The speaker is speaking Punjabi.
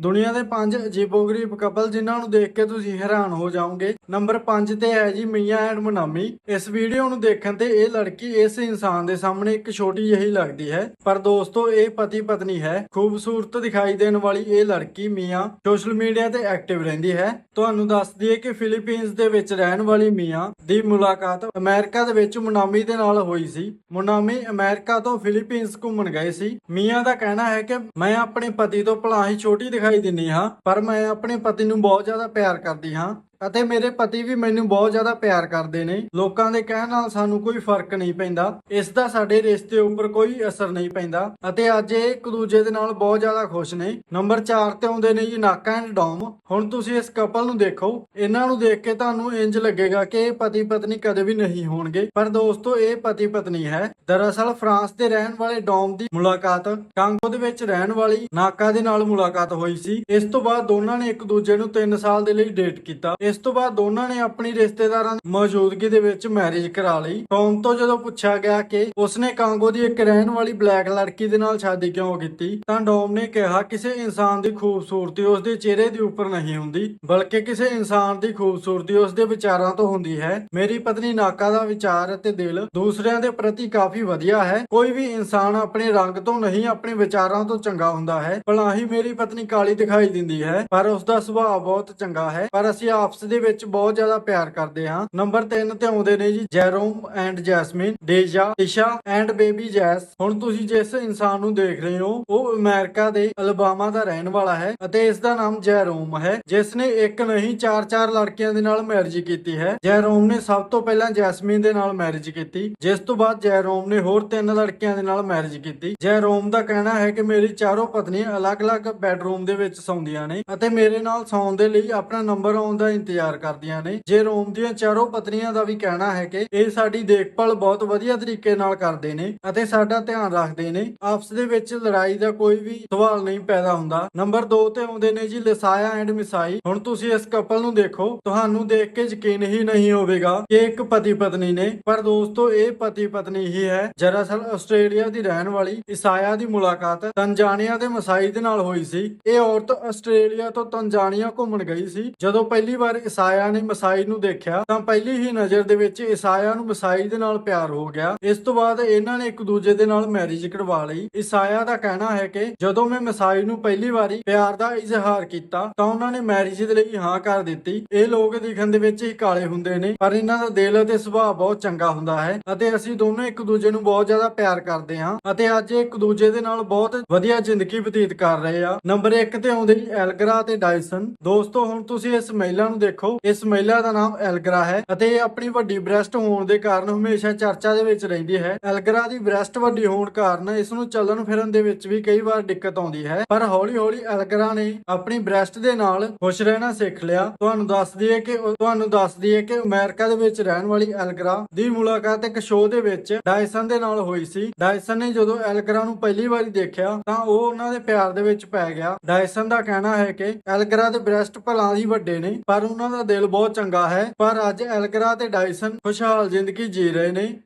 ਦੁਨੀਆ ਦੇ ਪੰਜ ਅਜੀਬੋ-ਗਰੀਬ ਕਪਲ ਜਿਨ੍ਹਾਂ ਨੂੰ ਦੇਖ ਕੇ ਤੁਸੀਂ ਹੈਰਾਨ ਹੋ ਜਾਓਗੇ। ਨੰਬਰ 5 ਤੇ ਹੈ ਜੀ ਮੀਆਂ ਐਂਡ ਮਨਾਮੀ। ਇਸ ਵੀਡੀਓ ਨੂੰ ਦੇਖਣ ਤੇ ਇਹ ਲੜਕੀ ਇਸ ਇਨਸਾਨ ਦੇ ਸਾਹਮਣੇ ਇੱਕ ਛੋਟੀ ਜਿਹੀ ਲੱਗਦੀ ਹੈ। ਪਰ ਦੋਸਤੋ, ਇਹ ਪਤੀ ਪਤਨੀ ਹੈ। ਖੂਬਸੂਰਤ ਦਿਖਾਈ ਦੇਣ ਵਾਲੀ ਇਹ ਲੜਕੀ ਮੀਆਂ ਸੋਸ਼ਲ ਮੀਡੀਆ ਤੇ ਐਕਟਿਵ ਰਹਿੰਦੀ ਹੈ। ਤੁਹਾਨੂੰ ਦੱਸ ਦਈਏ ਕਿ ਫਿਲੀਪੀਨਸ ਦੇ ਵਿੱਚ ਰਹਿਣ ਵਾਲੀ ਮੀਆਂ ਦੀ ਮੁਲਾਕਾਤ ਅਮਰੀਕਾ ਦੇ ਵਿੱਚ ਮੁਨਾਮੀ ਦੇ ਨਾਲ ਹੋਈ ਸੀ। ਮੁਨਾਮੀ ਅਮਰੀਕਾ ਤੋਂ ਫਿਲੀਪੀਨਸ ਘੁੰਮਣ ਗਏ ਸੀ। ਮੀਆਂ ਦਾ ਕਹਿਣਾ ਹੈ ਕਿ ਮੈਂ ਆਪਣੇ ਪਤੀ ਤੋਂ ਭਲਾ ਹੀ ਛੋਟੀ ਦਿਖਾਈ ਦਿੰਨੀ ਹਾਂ ਪਰ ਮੈਂ ਆਪਣੇ ਪਤੀ ਨੂੰ ਬਹੁਤ ਜ਼ਿਆਦਾ ਪਿਆਰ ਕਰਦੀ ਹਾਂ। ਅਤੇ ਮੇਰੇ ਪਤੀ ਵੀ ਮੈਨੂੰ ਬਹੁਤ ਜ਼ਿਆਦਾ ਪਿਆਰ ਕਰਦੇ ਨੇ। ਲੋਕਾਂ ਦੇ ਕਹਿਣ ਨਾਲ ਸਾਨੂੰ ਕੋਈ ਫ਼ਰਕ ਨਹੀਂ ਪੈਂਦਾ। ਇਸ ਦਾ ਸਾਡੇ ਰਿਸ਼ਤੇ ਉੱਪਰ ਕੋਈ ਅਸਰ ਨਹੀਂ ਪੈਂਦਾ। ਅਤੇ ਅੱਜ ਇਹ ਇੱਕ ਦੂਜੇ ਦੇ ਨਾਲ ਬਹੁਤ ਜ਼ਿਆਦਾ ਖੁਸ਼ ਨੇ। ਨੰਬਰ 4 ਤੇ ਆਉਂਦੇ ਨੇ ਜੀ, ਨਾਕਾ ਐਂਡ ਡੌਮ। ਹੁਣ ਤੁਸੀਂ ਇਸ ਕਪਲ ਨੂੰ ਦੇਖੋ। ਇਹਨਾਂ ਨੂੰ ਦੇਖ ਕੇ ਤੁਹਾਨੂੰ ਇੰਜ ਲੱਗੇਗਾ ਕਿ ਇਹ ਪਤੀ ਪਤਨੀ ਕਦੇ ਵੀ ਨਹੀਂ ਹੋਣਗੇ। ਪਰ ਦੋਸਤੋ, ਇਹ ਪਤੀ ਪਤਨੀ ਹੈ। ਦਰਅਸਲ ਫਰਾਂਸ ਦੇ ਰਹਿਣ ਵਾਲੇ ਡੌਮ ਦੀ ਮੁਲਾਕਾਤ, ਕਾਂਗੋ ਦੇ ਵਿੱਚ ਰਹਿਣ ਵਾਲੀ ਨਾਕਾ ਦੇ ਨਾਲ ਮੁਲਾਕਾਤ ਹੋਈ ਸੀ। ਇਸ ਤੋਂ ਬਾਅਦ ਦੋਨਾਂ ਨੇ ਇੱਕ ਦੂਜੇ ਨੂੰ 3 ਸਾਲ ਦੇ ਲਈ ਡੇਟ ਕੀਤਾ। ਇਸ ਤੋਂ ਬਾਅਦ ਦੋਨਾਂ ਨੇ ਆਪਣੀ ਰਿਸ਼ਤੇਦਾਰਾਂ ਦੀ ਮੌਜੂਦਗੀ ਦੇ ਵਿੱਚ ਮੈਰਿਜ ਕਰਾ ਲਈ। ਟੌਮ ਤੋਂ ਜਦੋਂ ਪੁੱਛਿਆ ਗਿਆ ਕਿ ਉਸਨੇ ਕਾਂਗੋ ਦੀ ਇੱਕ ਰਹਿਣ ਵਾਲੀ ਬਲੈਕ ਲੜਕੀ ਦੇ ਨਾਲ ਸ਼ਾਦੀ ਕਿਉਂ ਕੀਤੀ, ਤਾਂ ਡੌਮ ਨੇ ਕਿਹਾ, ਕਿਸੇ ਇਨਸਾਨ ਦੀ ਖੂਬਸੂਰਤੀ ਉਸਦੇ ਚਿਹਰੇ ਦੇ ਉੱਪਰ ਨਹੀਂ ਹੁੰਦੀ, ਬਲਕਿ ਕਿਸੇ ਇਨਸਾਨ ਦੀ ਖੂਬਸੂਰਤੀ ਉਸਦੇ ਵਿਚਾਰਾਂ ਤੋਂ ਹੁੰਦੀ ਹੈ। ਮੇਰੀ ਪਤਨੀ ਨਾਕਾ ਦਾ ਵਿਚਾਰ ਅਤੇ ਦਿਲ ਦੂਸਰਿਆਂ ਦੇ ਪ੍ਰਤੀ ਕਾਫੀ ਵਧੀਆ ਹੈ। ਕੋਈ ਵੀ ਇਨਸਾਨ ਆਪਣੇ ਰੰਗ ਤੋਂ ਨਹੀਂ ਆਪਣੇ ਵਿਚਾਰਾਂ ਤੋਂ ਚੰਗਾ ਹੁੰਦਾ ਹੈ। ਭਲਾ ਹੀ ਮੇਰੀ ਪਤਨੀ ਕਾਲੀ ਦਿਖਾਈ ਦਿੰਦੀ ਹੈ, ਪਰ ਉਸ ਦਾ ਸੁਭਾਅ ਬਹੁਤ ਚੰਗਾ ਹੈ। ਪਰ ਅਸੀਂ ਆਪ ਆਪਸ ਦੇ ਵਿੱਚ ਬਹੁਤ ਜ਼ਿਆਦਾ ਪਿਆਰ ਕਰਦੇ ਹਾਂ। ਨੰਬਰ 3 ਤੇ ਆਉਂਦੇ ਨੇ ਜੀ, Jerome and Jasmine, Deja Tisha and baby Jess. ਹੁਣ ਤੁਸੀਂ ਜਿਸ ਇਨਸਾਨ ਨੂੰ ਦੇਖ ਰਹੇ ਹੋ, ਉਹ ਅਮਰੀਕਾ ਦੇ ਅਲਬਾਮਾ ਦਾ ਰਹਿਣ ਵਾਲਾ ਹੈ ਅਤੇ ਇਸ ਦਾ ਨਾਮ ਜੈਰੋਮ ਹੈ, ਜਿਸ ਨੇ ਇੱਕ ਨਹੀਂ ਚਾਰ ਚਾਰ ਲੜਕੀਆਂ ਦੇ ਨਾਲ ਮੈਰਿਜ ਕੀਤੀ ਹੈ। ਜੈਰੋਮ ਨੇ ਸਭ ਤੋਂ ਪਹਿਲਾਂ ਜੈਸਮਿਨ ਦੇ ਨਾਲ ਮੈਰਿਜ ਕੀਤੀ, ਜਿਸ ਤੋਂ ਬਾਅਦ ਜੈਰੋਮ ਨੇ ਹੋਰ ਤਿੰਨ ਲੜਕੀਆਂ ਦੇ ਨਾਲ ਮੈਰਿਜ ਕੀਤੀ। ਜੈਰੋਮ ਦਾ ਕਹਿਣਾ ਹੈ ਕਿ ਮੇਰੀ ਚਾਰੋਂ ਪਤਨੀਆਂ ਅਲੱਗ-ਅਲੱਗ ਬੈਡਰੂਮ ਦੇ ਵਿੱਚ ਸੌਂਦੀਆਂ ਨੇ ਅਤੇ ਮੇਰੇ ਨਾਲ ਸੌਣ ਦੇ ਲਈ ਆਪਣਾ ਨੰਬਰ ਆਉਣ ਦਾ ਇੰਤਜ਼ਾਰ ਕਰਦੀਆਂ ਨੇ। ਜੇ ਰੋਮ ਦੀਆਂ ਚਾਰੋਂ ਪਤਨੀਆਂ ਦਾ ਵੀ ਕਹਿਣਾ ਹੈ ਕਿ ਇਹ ਸਾਡੀ ਦੇਖਭਾਲ ਬਹੁਤ ਵਧੀਆ ਤਰੀਕੇ ਨਾਲ ਕਰਦੇ ਨੇ ਅਤੇ ਸਾਡਾ ਧਿਆਨ ਰੱਖਦੇ ਨੇ, ਆਪਸ ਦੇ ਵਿੱਚ ਲੜਾਈ ਦਾ ਕੋਈ ਵੀ ਸਵਾਲ ਨਹੀਂ ਪੈਦਾ ਹੁੰਦਾ। ਨੰਬਰ 2 ਤੇ ਆਉਂਦੇ ਨੇ ਜੀ, ਲਸਾਇਆ ਐਂਡ ਮਿਸਾਈ। ਹੁਣ ਤੁਸੀਂ ਇਸ ਕਪਲ ਨੂੰ ਦੇਖੋ, ਤੁਹਾਨੂੰ ਦੇਖ ਕੇ ਯਕੀਨ ਹੀ ਨਹੀਂ ਹੋਵੇਗਾ ਕਿ ਇੱਕ ਪਤੀ ਪਤਨੀ ਨੇ। ਪਰ ਦੋਸਤੋ, ਇਹ ਪਤੀ ਪਤਨੀ ਹੀ ਹੈ। ਦਰਅਸਲ ਆਸਟ੍ਰੇਲੀਆ ਦੀ ਰਹਿਣ ਵਾਲੀ ਇਸਾਇਆ ਦੀ ਮੁਲਾਕਾਤ ਤੰਜਾਨੀਆ ਦੇ ਮਸਾਈ ਦੇ ਨਾਲ ਹੋਈ ਸੀ। ਇਹ ਔਰਤ ਆਸਟ੍ਰੇਲੀਆ ਤੋਂ ਤੰਜਾਨੀਆ ਘੁੰਮਣ ਗਈ ਸੀ। ਜਦੋਂ ਪਹਿਲੀ ਵਾਰ ਇਸਾਇਆ ਨੇ ਮਸਾਈ ਨੂੰ ਦੇਖਿਆ, ਤਾਂ ਪਹਿਲੀ ਹੀ ਨਜ਼ਰ ਦੇ ਵਿੱਚ ਇਸਾਇਆ ਨੂੰ ਮਸਾਈ ਦੇ ਨਾਲ ਪਿਆਰ ਹੋ ਗਿਆ। ਇਸ ਤੋਂ ਬਾਅਦ ਇਹਨਾਂ ਨੇ ਇੱਕ ਦੂਜੇ ਦੇ ਨਾਲ ਮੈਰਿਜ ਕਰਵਾ ਲਈ। ਇਸਾਇਆ ਦਾ ਕਹਿਣਾ ਹੈ ਕਿ ਜਦੋਂ ਮੈਂ ਮਸਾਈ ਨੂੰ ਪਹਿਲੀ ਵਾਰੀ ਪਿਆਰ ਦਾ ਇਜ਼ਹਾਰ ਕੀਤਾ, ਤਾਂ ਉਹਨਾਂ ਨੇ ਮੈਰਿਜ ਦੇ ਲਈ ਹਾਂ ਕਰ ਦਿੱਤੀ। ਇਹ ਲੋਕ ਦਿਖਣ ਦੇ ਵਿੱਚ ਹੀ ਕਾਲੇ ਹੁੰਦੇ ਨੇ, ਪਰ ਇਹਨਾਂ ਦਾ ਦਿਲ ਅਤੇ ਸੁਭਾਅ ਬਹੁਤ ਚੰਗਾ ਹੁੰਦਾ ਹੈ ਅਤੇ ਅਸੀਂ ਦੋਨੋਂ ਇੱਕ ਦੂਜੇ ਨੂੰ ਬਹੁਤ ਜ਼ਿਆਦਾ ਪਿਆਰ ਕਰਦੇ ਹਾਂ ਅਤੇ ਅੱਜ ਇੱਕ ਦੂਜੇ ਦੇ ਨਾਲ ਬਹੁਤ ਵਧੀਆ ਜ਼ਿੰਦਗੀ ਬਤੀਤ ਕਰ ਰਹੇ ਆ ਨੰਬਰ 1 ਤੇ ਆਉਂਦੇ ਐਲਗਰਾ ਤੇ ਡਾਇਸਨ। ਦੋਸਤੋ, ਹੁਣ ਤੁਸੀਂ ਇਸ ਮਹਿਲਾ ਨੂੰ ਦੇਖੋ, ਇਸ ਮਹਿਲਾ ਦਾ ਨਾਮ ਐਲਗਰਾ ਹੈ ਅਤੇ ਇਹ ਆਪਣੀ ਵੱਡੀ ਬ੍ਰੈਸਟ ਹੋਣ ਦੇ ਕਾਰਨ ਹਮੇਸ਼ਾ ਚਰਚਾ ਦੇ ਵਿੱਚ ਰਹਿੰਦੀ ਹੈ। ਐਲਗਰਾ ਦੀ ਬ੍ਰੈਸਟ ਵੱਡੀ ਹੋਣ ਕਾਰਨ ਇਸ ਨੂੰ ਚੱਲਣ ਫਿਰਨ ਦੇ ਵਿੱਚ ਵੀ ਕਈ ਵਾਰ ਦਿੱਕਤ ਆਉਂਦੀ ਹੈ। ਪਰ ਹੌਲੀ-ਹੌਲੀ ਐਲਗਰਾ ਨੇ ਆਪਣੀ ਬ੍ਰੈਸਟ ਦੇ ਨਾਲ ਖੁਸ਼ ਰਹਿਣਾ ਸਿੱਖ ਲਿਆ। ਤੁਹਾਨੂੰ ਦੱਸ ਦਈਏ ਕਿ ਤੁਹਾਨੂੰ ਦੱਸ ਦਈਏ ਕਿ ਅਮਰੀਕਾ ਦੇ ਵਿੱਚ ਰਹਿਣ ਵਾਲੀ ਐਲਗਰਾ ਦੀ ਮੁਲਾਕਾਤ ਇੱਕ ਸ਼ੋਅ ਦੇ ਵਿੱਚ ਡਾਇਸਨ ਦੇ ਨਾਲ ਹੋਈ ਸੀ। ਡਾਇਸਨ ਨੇ ਜਦੋਂ ਐਲਗਰਾ ਨੂੰ ਪਹਿਲੀ ਵਾਰੀ ਦੇਖਿਆ, ਤਾਂ ਉਹ ਉਹਨਾਂ ਦੇ ਪਿਆਰ ਦੇ ਵਿੱਚ ਪੈ ਗਿਆ। ਡਾਇਸਨ ਦਾ ਕਹਿਣਾ ਹੈ ਕਿ ਐਲਗਰਾ ਦੇ ਬ੍ਰੈਸਟ ਭਲਾਂ ਹੀ ਵੱਡੇ ਨੇ, ਪਰ ਉਹਨਾਂ ਦਾ ਦਿਲ ਬਹੁਤ ਚੰਗਾ ਹੈ, ਪਰ ਅੱਜ ਐਲਗਰਾ ਤੇ ਡਾਇਸਨ ਖੁਸ਼ਹਾਲ ਜ਼ਿੰਦਗੀ ਜੀ ਰਹੇ ਨੇ।